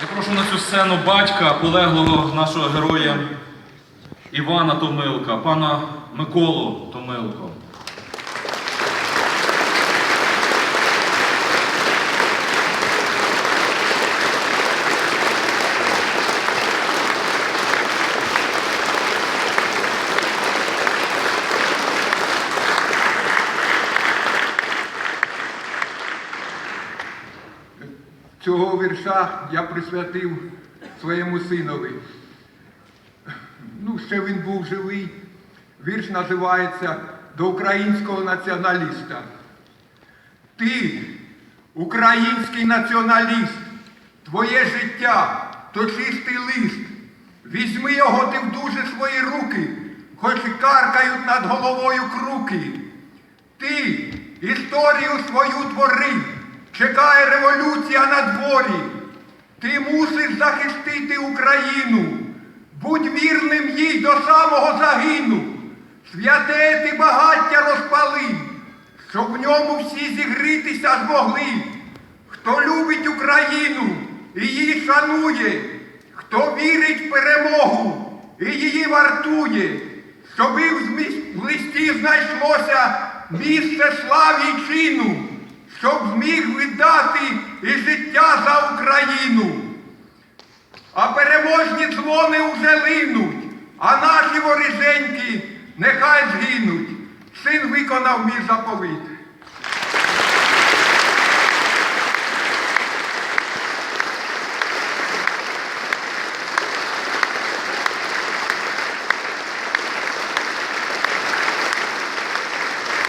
Я прошу на цю сцену батька полеглого нашого героя Івана Томилка, пана Миколу Томилко. Цього вірша я присвятив своєму синові. Ну, ще він був живий. Вірш називається До українського націоналіста. Ти, український націоналіст, твоє життя то чистий лист. Візьми його ти в дуже свої руки, хоч і каркають над головою круки. Ти історію свою твори, чекає революція на дворі. Ти мусиш захистити Україну, будь вірним їй до самого загину. Святе ти багаття розпали, щоб в ньому всі зігрітися змогли. Хто любить Україну і її шанує, хто вірить в перемогу і її вартує, щоби в листі знайшлося місце славі й чину, щоб міг віддати і життя за Україну. А переможні дзвони уже линуть, а наші воріженьки нехай згинуть. Син виконав мій заповіт.